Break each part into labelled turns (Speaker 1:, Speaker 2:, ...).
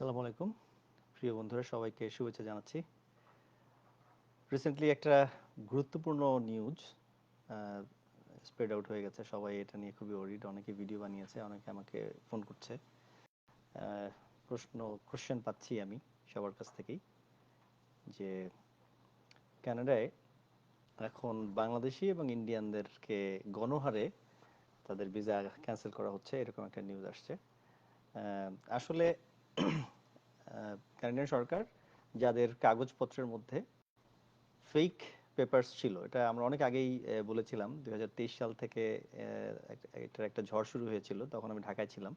Speaker 1: আসসালামু আলাইকুম। প্রিয় বন্ধুরা, সবাইকে শুভেচ্ছা জানাচ্ছি। রিসেন্টলি একটা গুরুত্বপূর্ণ নিউজ স্প্রেড আউট হয়ে গেছে। সবাই এটা নিয়ে খুবই ওরিড অনেকে ভিডিও বানিয়েছে, অনেকে আমাকে ফোন করছে। প্রশ্ন কোশ্চেন পাচ্ছি আমি সবার কাছ থেকেই যে কানাডায় এখন বাংলাদেশি এবং ইন্ডিয়ানদেরকে গণহারে তাদের ভিসা ক্যান্সেল করা হচ্ছে, এরকম একটা নিউজ আসছে। আসলে কানাডিয়ান সরকার, যাদের কাগজপত্রের মধ্যে ফেক পেপারস ছিল, এটা আমরা অনেক আগেই বলেছিলাম, দুই সাল থেকে এটার একটা ঝড় শুরু হয়েছিল, তখন আমি ঢাকায় ছিলাম।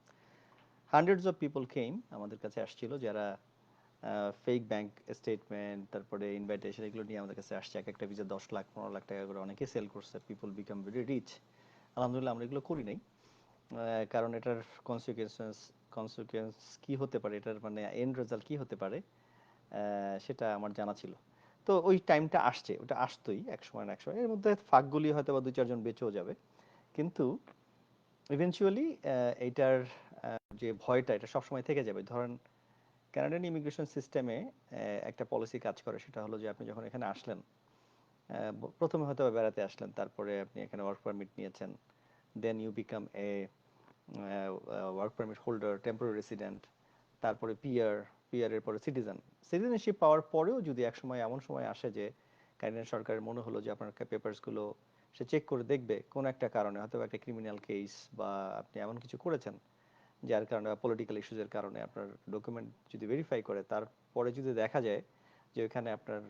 Speaker 1: হান্ড্রেডস অফ পিপল কেম আমাদের কাছে আসছিল, যারা ফেক ব্যাংক স্টেটমেন্ট তারপরে ইনভাইটেশন এগুলো নিয়ে আমাদের কাছে আসছে, এক একটা ভিসা দশ লাখ, পনেরো লাখ টাকা করে অনেকে সেল করছে পিপল বিকাম ভেরি রিচ আলহামদুলিল্লাহ, আমরা এগুলো করি নাই কারণ এটার কনসিকুয়েন্সেস কনসিকুয়েন্স কি হতে পারে? এটার মানে এন্ড রেজাল্ট কি হতে পারে? সেটা আমার জানা ছিল। তো ওই টাইমটা আসছে, ওটা আসতোই এক সময় না এক সময়। এর মধ্যে ফাঁকগুলি হয়তো বা দুই, চারজন বেঁচেও যাবে। কিন্তু ইভেনচুয়ালি এইটার যে ভয়টা, এটা সবসময় থেকে যাবে। ধরেন কানাডিয়ান ইমিগ্রেশন সিস্টেমে একটা পলিসি কাজ করে। সেটা হলো যে আপনি যখন এখানে আসলেন প্রথমে হয়তো বেড়াতে আসলেন। তারপরে আপনি এখানে ওয়ার্ক পারমিট নিয়েছেন। Then you become a work permit holder temporary resident তারপরে পিয়ার পিয়ারের পরে সিটিজেন সিটিজেনশিপ পাওয়ার পরেও যদি এক সময়, এমন সময় আসে যে কানাডিয়ান সরকারের মনে হলো যে আপনার পেপারসগুলো সে চেক করে দেখবে, কোন একটা কারণে, হয়তো বা একটা ক্রিমিনাল কেস বা আপনি এমন কিছু করেছেন, যার কারণে পলিটিক্যাল ইস্যুজের কারণে আপনার ডকুমেন্ট যদি ভেরিফাই করে, তারপরে যদি দেখা যায় যে ওখানে আপনার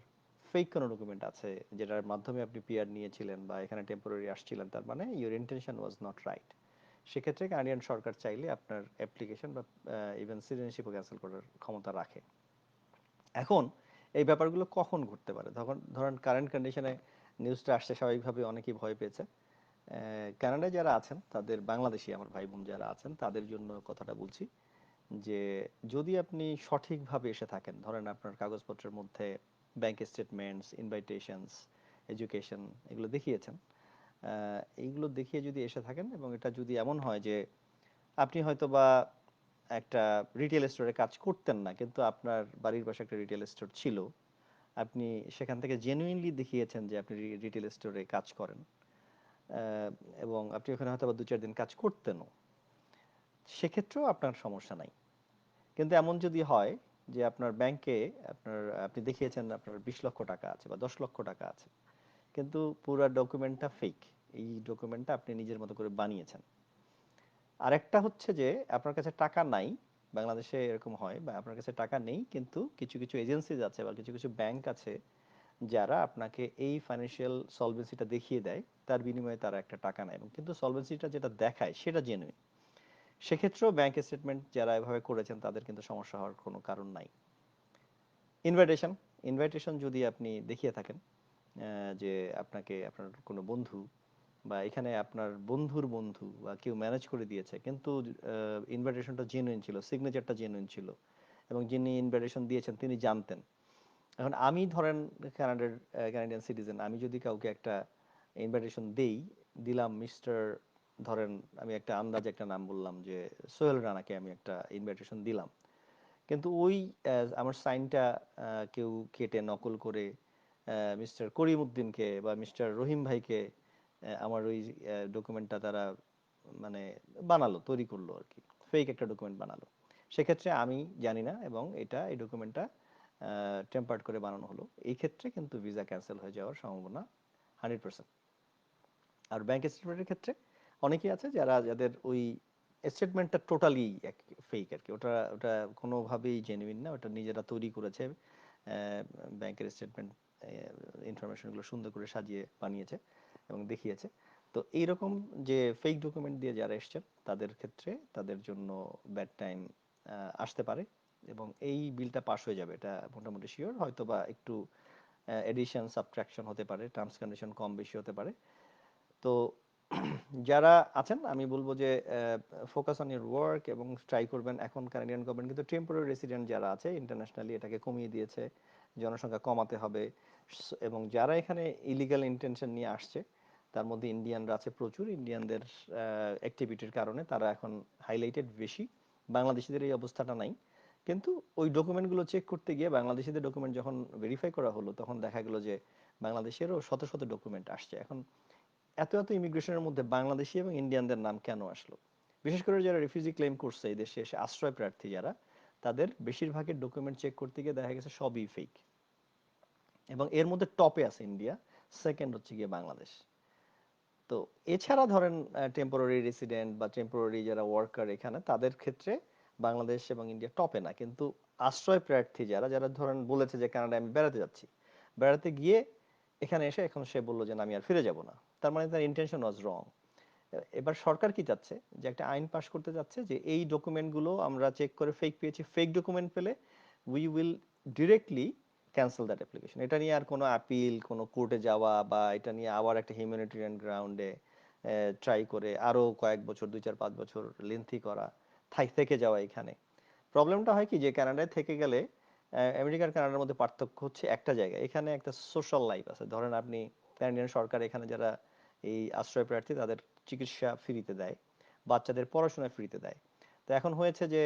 Speaker 1: ফেক কোনো ডকুমেন্ট আছে, যেটার মাধ্যমে আপনি পিআর নিয়েছিলেন বা এখানে টেম্পোরারি আসছিলেন, তার মানে your intention was not right সেক্ষেত্রে কানাডিয়ান সরকার চাইলে আপনার অ্যাপ্লিকেশন বা ইভেন সিটিজেনশিপও ক্যান্সেল করার ক্ষমতা রাখে। এখন এই ব্যাপারগুলো কখন ঘটতে পারে? তখন ধরেন কারেন্ট কন্ডিশনে নিউজটা আসছে, স্বাভাবিকভাবে অনেকেই ভয় পেয়েছে। কানাডায় যারা আছেন, তাদের বাংলাদেশি আমার ভাই বোন যারা আছেন, তাদের জন্য কথাটা বলছি যে, যদি আপনি সঠিকভাবে এসে থাকেন, ধরেন আপনার কাগজপত্রের মধ্যে ব্যাংক স্টেটমেন্টস ইনভাইটেশনস এডুকেশন এগুলো দেখিয়েছেন এইগুলো দেখিয়ে যদি এসে থাকেন এবং এটা যদি এমন হয় যে আপনি হয়তো বা একটা রিটেল স্টোরে কাজ করতেন না, কিন্তু আপনার বাড়ির পাশে একটা রিটেল স্টোর ছিল, আপনি সেখান থেকে জেনুইনলি দেখিয়েছেন যে আপনি রিটেল স্টোরে কাজ করেন এবং আপনি ওখানে হয়তো বা দু চার দিন কাজ করতেনও, সেক্ষেত্রেও আপনার সমস্যা নাই। কিন্তু এমন যদি হয় যে আপনার ব্যাংকে আপনার, আপনি দেখিয়েছেন আপনার বিশ লক্ষ টাকা আছে বা দশ লক্ষ টাকা আছে, কিন্তু পুরো ডকুমেন্টটা ফেক এই ডকুমেন্টটা আপনি নিজের মতো করে বানিয়েছেন। আরেকটা হচ্ছে যে, আপনার কাছে টাকা নাই, বাংলাদেশে এরকম হয় বা আপনার কাছে টাকা নেই, কিন্তু কিছু কিছু এজেন্সিজ আছে বা কিছু কিছু ব্যাংক আছে, যারা আপনাকে এই ফাইন্যান্সিয়াল সলভেন্সিটা দেখিয়ে দেয়, তার বিনিময়ে তারা একটা টাকা নেয় এবং কিন্তু সলভেন্সিটা যেটা দেখায়, সেটা জেনুইন সেক্ষেত্রেও ব্যাংক স্টেটমেন্ট যারা এভাবে করেছেন, তাদের কিন্তু সমস্যা হওয়ার কোনো কারণ নাই। ইনভাইটেশন ইনভাইটেশন যদি আপনি দেখিয়ে থাকেন যে আপনাকে, আপনার কোনো বন্ধু বা এখানে আপনার বন্ধুর বন্ধু বা কেউ ম্যানেজ করে দিয়েছে, কিন্তু ইনভাইটেশনটা জেনুইন ছিল সিগনেচারটা জেনুইন ছিল এবং যিনি ইনভাইটেশন দিয়েছেন তিনি জানতেন। এখন আমি ধরেন কানাডার কানাডিয়ান সিটিজেন আমি যদি কাউকে একটা ইনভাইটেশন দেই, দিলাম মিস্টার ধরেন আমি একটা আন্দাজে একটা নাম বললাম যে সোহেল রানাকে আমি একটা ইনভাইটেশন দিলাম। কিন্তু ওই আমার সাইনটা কেউ কেটে নকল করে মিস্টার করিম উদ্দিনকে বা মিস্টার রহিম ভাইকে আমার ওই ডকুমেন্টটা তারা মানে বানালো, তৈরি করল আর কি। ফেক একটা ডকুমেন্ট বানালো। সেক্ষেত্রে আমি জানি না এবং এটা, এই ডকুমেন্টটা টেম্পার্ড করে বানানো হলো। এই ক্ষেত্রে কিন্তু ভিসা ক্যান্সেল হয়ে যাওয়ার সম্ভাবনা হান্ড্রেড পার্সেন্ট আর ব্যাংক স্টেটমেন্টের ক্ষেত্রে অনেকেই আছে যারা, যাদের ওই স্টেটমেন্টটা টোটালি ফেক আর কি। ওটা ওটা কোনোভাবেই জেনুইন না, ওটা নিজেরা তৈরি করেছে ব্যাংকের স্টেটমেন্ট ইনফরমেশনগুলো সুন্দর করে সাজিয়ে বানিয়েছে। এবং দেখিয়েছে। তো এইরকম যে ফেক ডকুমেন্ট দিয়ে যারা এসছেন, তাদের ক্ষেত্রে তাদের জন্য ব্যাড টাইম আসতে পারে এবং এই বিলটা পাস হয়ে যাবে। এটা মোটামুটি শিওর হয়তো বা একটু এডিশন সাবট্রাকশন হতে পারে টার্মস কন্ডিশন কম বেশি হতে পারে। তো যারা আছেন, আমি বলব যে ফোকাস অন ইউর ওয়ার্ক এবং ট্রাই করবেন। এখন কানাডিয়ান গভর্নমেন্ট কিন্তু টেম্পোরারি রেসিডেন্ট যারা আছে ইন্টারন্যাশনালি এটাকে কমিয়ে দিয়েছে, জনসংখ্যা কমাতে হবে। এবং যারা এখানে ইলিগাল ইন্টেনশন নিয়ে আসছে, তার মধ্যে ইন্ডিয়ানরা আছে প্রচুর। ইন্ডিয়ানদের অ্যাক্টিভিটির কারণে তারা এখন হাইলাইটেড বেশি। বাংলাদেশিদের এই অবস্থাটা নাই। কিন্তু ওই ডকুমেন্টগুলো চেক করতে গিয়ে বাংলাদেশিদের ডকুমেন্ট যখন ভেরিফাই করা হলো, তখন দেখা গেল যে বাংলাদেশেরও শত শত ডকুমেন্ট আসছে। এখন এত এত ইমিগ্রেশনের মধ্যে বাংলাদেশি এবং ইন্ডিয়ানদের নাম কেন আসলো? বিশেষ করে যারা রিফিউজি ক্লেম করছে, এই দেশে এসে আশ্রয় প্রার্থী যারা, তাদের বেশিরভাগের ডকুমেন্ট চেক করতে গিয়ে দেখা গেছে সবই ফেক এবং এর মধ্যে টপে আছে ইন্ডিয়া সেকেন্ড হচ্ছে গিয়ে বাংলাদেশ। তো এছাড়া ধরেন টেম্পোরারি রেসিডেন্ট বা টেম্পোরারি যারা ওয়ার্কার এখানে, তাদের ক্ষেত্রে বাংলাদেশ এবং ইন্ডিয়া টপে না। কিন্তু আশ্রয় প্রার্থী যারা যারা ধরেন বলেছে যে, কানাডায় আমি বেড়াতে যাচ্ছি। বেড়াতে গিয়ে এখানে এসে এখন সে বলল যে আমি আর ফিরে যাব না। তার মানে তার ইন্টেনশন ওয়াজ রং এবার সরকার কি চাচ্ছে? যে, একটা আইন পাশ করতে যাচ্ছে যে, এই ডকুমেন্টগুলো আমরা চেক করে ফেক পেয়েছি। ফেক ডকুমেন্ট পেলে we will directly cancel that application এটা নিয়ে আর কোনো আপিল কোনো কোর্টে যাওয়া বা এটা নিয়ে আবার একটা হিউম্যানিটেরিয়ান গ্রাউন্ডে ট্রাই করে আরও কয়েক বছর, দুই চার, পাঁচ বছর লেন্থি করা, থাই, থেকে যাওয়া এখানে। প্রবলেমটা হয় কি? যে কানাডায় থেকে গেলে আমেরিকার কানাডার মধ্যে পার্থক্য হচ্ছে একটা জায়গা এখানে একটা সোশ্যাল লাইফ আছে। ধরেন আপনি কানাডিয়ান সরকার এখানে যারা এই আশ্রয় প্রার্থী, তাদের চিকিৎসা ফ্রিতে দেয়, বাচ্চাদের পড়াশোনা ফ্রিতে দেয়। তো এখন হয়েছে যে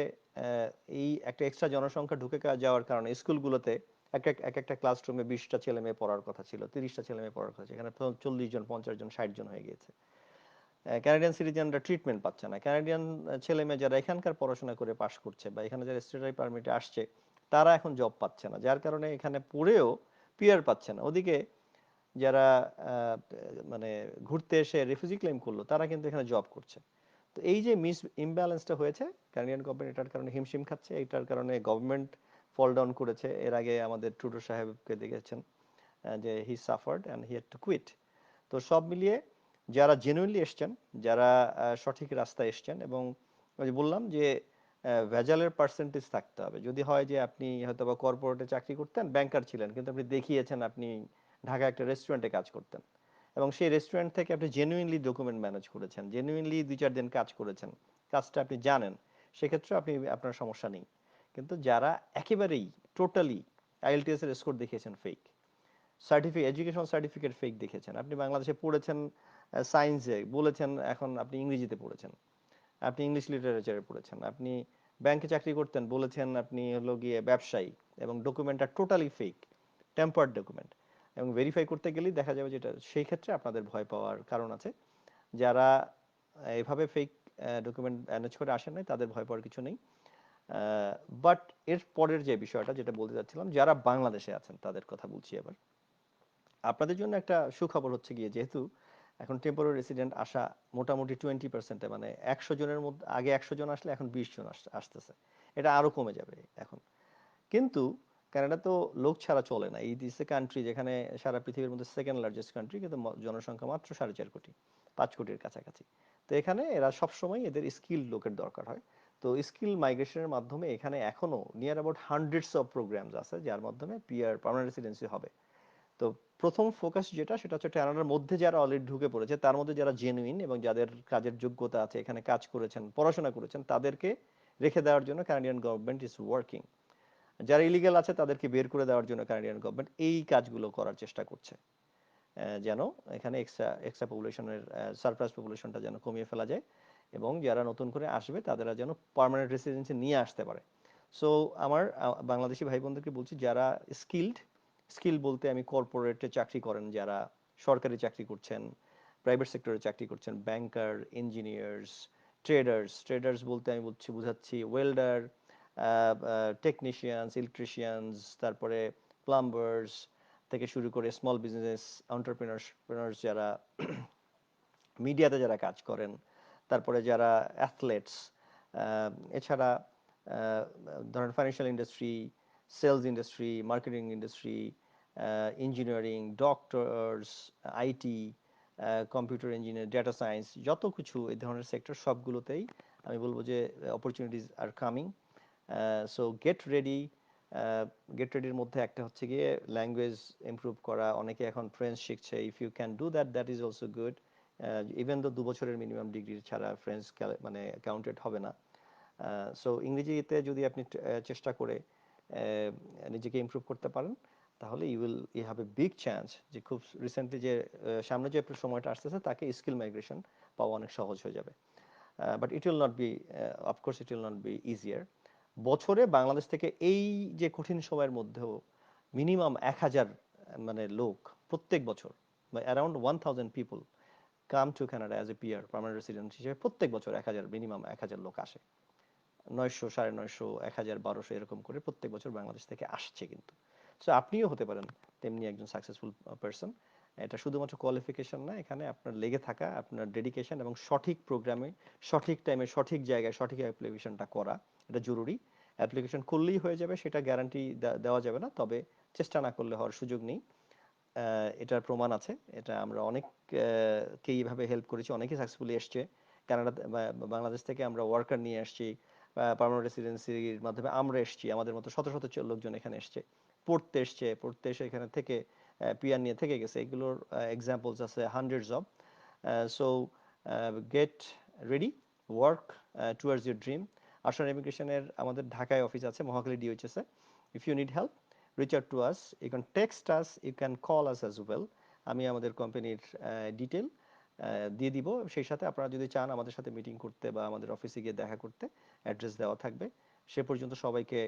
Speaker 1: এই একটা এক্সট্রা জনসংখ্যা ঢুকে যাওয়ার কারণে স্কুলগুলোতে এক এক এক একটা ক্লাসরুমে বিশটা ছেলে মেয়ে পড়ার কথা ছিল, তিরিশটা ছেলে মেয়ে পড়ার কথা ছিল, এখানে চল্লিশ জন, পঞ্চাশ জন, ষাট জন হয়ে গিয়েছে। ক্যানাডিয়ান সিটিজেনরা ট্রিটমেন্ট পাচ্ছে না। ক্যানাডিয়ান ছেলে মেয়ে যারা এখানকার পড়াশোনা করে পাশ করছে বা এখানে যারা স্টেটাই পারমিটে আসছে, তারা এখন জব পাচ্ছে না, যার কারণে এখানে পড়েও পিয়ার পাচ্ছে না। ওদিকে যারা মানে ঘুরতে এসে রিফিউজি ক্লেম করল, তারা কিন্তু এখানে জব করছে। তো এই যে মিস ইমব্যালেন্সটা হয়েছে ক্যানাডিয়ান গভর্নমেন্ট এটার কারণে হিমশিম খাচ্ছে, এটার কারণে গভর্নমেন্ট ফল ডাউন করেছে। এর আগে আমাদের ট্রুডো সাহেবকে দেখেছেন যে he suffered and he to quit তো সব মিলিয়ে যারা জেনুইনলি এসছেন, যারা সঠিক রাস্তায় এসছেন এবং বললাম যে ভেজালের পার্সেন্টেজ থাকতে হবে। যদি হয় যে আপনি হয়তো বা কর্পোরেটে চাকরি করতেন ব্যাংকার ছিলেন, কিন্তু আপনি দেখিয়েছেন আপনি ঢাকা একটা রেস্টুরেন্টে কাজ করতেন। এবং সেই রেস্টুরেন্ট থেকে আপনি জেনুইনলি ডকুমেন্ট ম্যানেজ করেছেন জেনুইনলি দুই চার দিন কাজ করেছেন, কাজটা আপনি জানেন সেক্ষেত্রে আপনি আপনার সমস্যা নেই। কিন্তু যারা একেবারেই টোটালি আইএলটিএস এর স্কোর দেখিয়েছেন fake certificate education certificate fake দেখেছেন আপনি বাংলাদেশে পড়েছেন সায়েন্সে বলেছেন, এখন আপনি ইংরেজিতে পড়েছেন, আপনি ইংলিশ লিটারেচারে পড়েছেন, আপনি ব্যাংকে চাকরি করতেন, বলেছেন আপনি হলো গিয়ে ব্যবসায়ী এবং ডকুমেন্টটা টোটালি ফেক টেম্পার্ড ডকুমেন্ট এবং ভেরিফাই করতে গেলেই দেখা যাবে যেটা সেই ক্ষেত্রে আপনাদের ভয় পাওয়ার কারণ আছে। যারা এভাবে ফেক ডকুমেন্ট ম্যানেজ করে আসেন নাই, তাদের ভয় পাওয়ার কিছু নেই। বাট এর পরের যে বিষয়টা যেটা বলতে চাচ্ছিলাম, যারা বাংলাদেশে আছেন, তাদের কথা বলছি এবার। আপনাদের জন্য একটা সুখবর হচ্ছে গিয়ে, যেহেতু এখন টেম্পোরারি রেসিডেন্ট আসা মোটামুটি টোয়েন্টি পার্সেন্টে মানে একশো জনের মধ্যে, আগে একশো জন আসলে এখন বিশ জন আসতেছে। এটা আরও কমে যাবে এখন। কিন্তু কানাডা তো লোক ছাড়া চলে না। এই দিস কান্ট্রি যেখানে সারা পৃথিবীর মধ্যে সেকেন্ড লার্জেস্ট কান্ট্রি কিন্তু জনসংখ্যা মাত্র সাড়ে চার কোটি, পাঁচ কোটির কাছাকাছি। তো এখানে এরা সবসময় এদের স্কিল লোকের দরকার হয়। তো স্কিল মাইগ্রেশনের মাধ্যমে এখানে এখনও near about hundreds of programs আছে, যার মাধ্যমে পিয়ার পার্মানেন্ট রেসিডেন্সি হবে। তো প্রথম ফোকাস যেটা, সেটা হচ্ছে কানাডার মধ্যে যারা অলরেডি ঢুকে পড়েছে, তার মধ্যে যারা জেনুইন এবং যাদের কাজের যোগ্যতা আছে, এখানে কাজ করেছেন, পড়াশোনা করেছেন, তাদেরকে রেখে দেওয়ার জন্য কানাডিয়ান গভর্নমেন্ট ইজ ওয়ার্কিং যারা ইলিগাল আছে, তাদেরকে বের করে দেওয়ার জন্য কানাডিয়ান গভর্নমেন্ট এই কাজগুলো করার চেষ্টা করছে। যেন এখানে এক্সট্রা এক্সট্রা পপুলেশনের সারপ্রাইজ পপুলেশনটা যেন কমিয়ে ফেলা যায়। এবং যারা নতুন করে আসবে, তাদেরা যেন পার্মানেন্ট রেসিডেন্সি নিয়ে আসতে পারে। সো আমার বাংলাদেশি ভাই বোনদেরকে বলছি, যারা স্কিল্ড স্কিল বলতে আমি কর্পোরেটে চাকরি করেন, যারা সরকারি চাকরি করছেন প্রাইভেট সেক্টরে চাকরি করছেন ব্যাংকার ইঞ্জিনিয়ার্স ট্রেডার্স ট্রেডার্স বলতে আমি বলছি, বুঝাচ্ছি ওয়েল্ডার টেকনিশিয়ানস ইলেকট্রিশিয়ানস তারপরে প্লাম্বার্স থেকে শুরু করে স্মল বিজনেস এন্টারপ্রেনার্স যারা মিডিয়াতে যারা কাজ করেন তারপরে যারা অ্যাথলেটস এছাড়া ধরেন financial industry sales industry marketing industry engineering doctors IT computer engineer data science যত কিছু এই ধরনের সেক্টর সবগুলোতেই আমি বলব যে opportunities are coming so get ready get রেডির মধ্যে একটা হচ্ছে গিয়ে ল্যাঙ্গুয়েজ ইমপ্রুভ করা, অনেকে এখন ফ্রেঞ্চ শিখছে if you can do that that is also good even তো দু বছরের মিনিমাম ডিগ্রি ছাড়া ফ্রেঞ্চ মানে কাউন্টেড হবে না। সো ইংরেজিতে যদি আপনি চেষ্টা করে নিজেকে ইমপ্রুভ করতে পারেন, তাহলে you will you have a big chance যে খুব রিসেন্টলি যে সামনে যে সময়টা আসতেছে, তাকে স্কিল মাইগ্রেশন পাওয়া অনেক সহজ হয়ে যাবে। But it will not be of course it will not be easier বছরে বাংলাদেশ থেকে এই যে কঠিন সময়ের মধ্যেও মিনিমাম এক হাজার মানে লোক প্রত্যেক বছর, বা around one thousand people come to Canada as a PR permanent resident হিসেবে প্রত্যেক বছর এক হাজার মিনিমাম এক হাজার লোক আসে। নয়শো, সাড়ে নয়শো, এক হাজার, বারোশো এরকম করে প্রত্যেক বছর বাংলাদেশ থেকে আসছে কিন্তু। সো আপনিও হতে পারেন তেমনি একজন সাকসেসফুল পারসন এটা শুধুমাত্র কোয়ালিফিকেশন না, এখানে আপনার লেগে থাকা, আপনার ডেডিকেশন এবং সঠিক প্রোগ্রামে সঠিক টাইমে সঠিক জায়গায়, সঠিক অ্যাপ্লিকেশনটা করা, এটা জরুরি। অ্যাপ্লিকেশন করলেই হয়ে যাবে, সেটা গ্যারান্টি দেওয়া যাবে না, তবে চেষ্টা না করলে হওয়ার সুযোগ নেই। এটার প্রমাণ আছে। এটা আমরা অনেককে এইভাবে হেল্প করেছি অনেকেই সাকসেসফুলি এসছে। কানাডা বাংলাদেশ থেকে আমরা ওয়ার্কার নিয়ে আসছি পার্মানেন্ট রেসিডেন্সির মাধ্যমে আমরা এসছি। আমাদের মতো শত শত লোকজন এখানে এসছে। পড়তে এসছে, পড়তে এসে এখানে থেকে পিয়ার নিয়ে থেকে গেছে। এগুলোর এক্সাম্পলস আছে hundreds of so get ready work towards your dream আসার ইমিগ্রেশনের আমাদের ঢাকায় অফিস আছে, Mohakhali ডিওএইচএসে if you need help reach out to us you can text us you can call us as well আমি আমাদের কোম্পানির ডিটেল দিয়ে দিব। সেই সাথে আপনারা যদি চান আমাদের সাথে মিটিং করতে বা আমাদের অফিসে গিয়ে দেখা করতে অ্যাড্রেস দেওয়া থাকবে। সে পর্যন্ত সবাইকে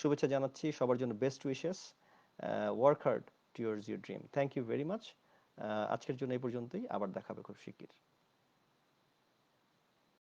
Speaker 1: শুভেচ্ছা জানাচ্ছি। সবার জন্য best wishes work hard towards your dream thank you very much আজকের জন্য এই পর্যন্তই। আবার দেখাবে খুব শিগগির।